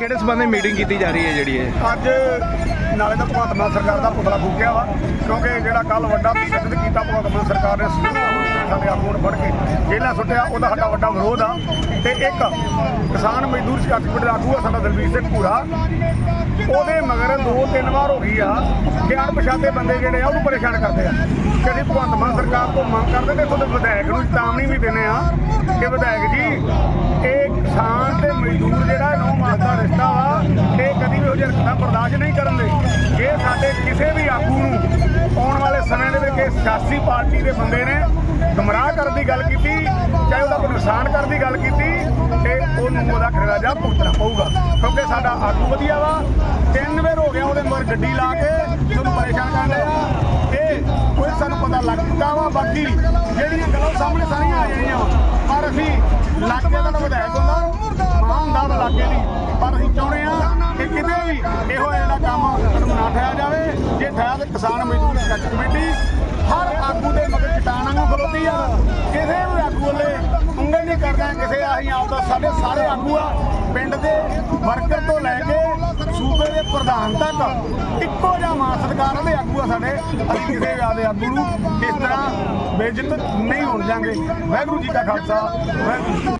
ਕਿਹੜੇ ਸਬੰਧ ਮੀਟਿੰਗ ਕੀਤੀ ਜਾ ਰਹੀ ਹੈ ਜਿਹੜੀ ਇਹ? ਅੱਜ ਨਾਲੇ ਤਾਂ ਭਗਵੰਤ ਮਾਨ ਸਰਕਾਰ ਦਾ ਪੁਤਲਾ ਫੂਕਿਆ ਵਾ, ਕਿਉਂਕਿ ਜਿਹੜਾ ਕੱਲ ਵੱਡਾ ਤਸ਼ੱਦਦ ਕੀਤਾ, ਭਗਵੰਤ ਮਾਨ ਸਰਕਾਰ ਨੇ ਸਾਡੇ ਆਗੂ ਫੜ ਕੇ ਜੇਲ੍ਹਾਂ ਸੁੱਟਿਆ, ਉਹਦਾ ਸਾਡਾ ਵੱਡਾ ਵਿਰੋਧ ਆ। ਤੇ ਇੱਕ ਕਿਸਾਨ ਮਜ਼ਦੂਰ ਸੰਘਰਸ਼ ਕਮੇਟੀ ਦਾ ਆਗੂ ਆ, ਸਾਡਾ ਦਲਵੀਰ ਸਿੰਘ ਭੂਰਾ। ਉਹਦੇ ਮਗਰ ਦੋ ਤਿੰਨ ਵਾਰ ਹੋ ਗਈ ਆ, ਕਿ ਅਣਪਛਾਤੇ ਬੰਦੇ ਜਿਹੜੇ ਆ, ਉਹਨੂੰ ਪਰੇਸ਼ਾਨ ਕਰਦੇ ਆ। ਕਿ ਅਸੀਂ ਭਗਵੰਤ ਮਾਨ ਸਰਕਾਰ ਤੋਂ ਮੰਗ ਕਰਦੇ ਤੇ ਖੁਦ ਵਿਧਾਇਕ ਨੂੰ ਚੇਤਾਵਨੀ ਵੀ ਦਿੰਦੇ ਆ ਕਿ ਵਿਧਾਇਕ ਜੀ ਕਿਸੇ ਵੀ ਆਗੂ ਨੂੰ ਆਉਣ ਵਾਲੇ ਸਮੇਂ ਦੇ ਵਿੱਚ ਇਹ ਸਿਆਸੀ ਪਾਰਟੀ ਦੇ ਬੰਦੇ ਨੇ ਗਮਰਾਹ ਕਰਨ ਦੀ ਗੱਲ ਕੀਤੀ, ਚਾਹੇ ਉਹਦਾ ਕੋਈ ਨੁਕਸਾਨ ਕਰਨ ਦੀ ਗੱਲ ਕੀਤੀ, ਤੇ ਉਹਨੂੰ ਉਹਦਾ ਖਰਵਾਜਾ ਭੁਗਤਣਾ ਪਊਗਾ। ਕਿਉਂਕਿ ਸਾਡਾ ਆਗੂ ਵਧੀਆ ਵਾ, ਤਿੰਨ ਵਾਰ ਹੋ ਗਿਆ ਉਹਦੇ ਮਰ ਗੱਡੀ ਲਾ ਕੇ ਜਿਹਨੂੰ ਪਰੇਸ਼ਾਨ ਕਰ ਲਿਆ ਇਹ ਕੋਈ ਸਾਨੂੰ ਪਤਾ ਲੱਗਦਾ ਵਾ, ਬਾਕੀ ਜਿਹੜੀਆਂ ਗੱਲਾਂ ਸਾਹਮਣੇ ਸਾਰੀਆਂ ਆ ਜਾਣੀਆਂ ਵਾ ਪਰ ਅਸੀਂ ਲਾਗੇ ਦਾ ਵਿਧਾਇਕ ਹੁੰਦਾ, ਮਾਂ ਹੁੰਦਾ ਵਾ ਇਲਾਕੇ ਦੀ, ਪਰ ਕਿਸਾਨ ਮਜ਼ਦੂਰ ਸੰਘਰਸ਼ ਕਮੇਟੀ ਹਰ ਆਗੂ ਦੇ ਮਗਰ ਚਟਾਨਾਂ ਨੂੰ ਖਲੋਤੀ ਆ। ਕਿਸੇ ਵੀ ਆਗੂ ਵੱਲੇ ਉਂਗਲ ਨਹੀਂ ਕਰਦਾ, ਕਿਸੇ ਆਹੀ ਆਉਂਦਾ ਸਾਡੇ ਸਾਰੇ ਆਗੂ ਆ, ਪਿੰਡ ਦੇ ਵਰਕਰ ਤੋਂ ਲੈ ਕੇ ਸੂਬੇ ਦੇ ਪ੍ਰਧਾਨ ਤੱਕ ਇੱਕੋ ਜਿਹਾ ਮਾਨ ਸਤਿਕਾਰ ਦੇ ਆਗੂ ਆ ਸਾਡੇ। ਅਸੀਂ ਕਿਸੇ ਵੀ ਆਗੂ ਨੂੰ ਇਸ ਤਰ੍ਹਾਂ ਬੇਇੱਜ਼ਤ ਨਹੀਂ ਹੋਣ ਜਾਂਗੇ ਵਾਹਿਗੁਰੂ ਜੀ ਕਾ ਖਾਲਸਾ, ਵਾਹਿਗੁਰੂ ਜੀ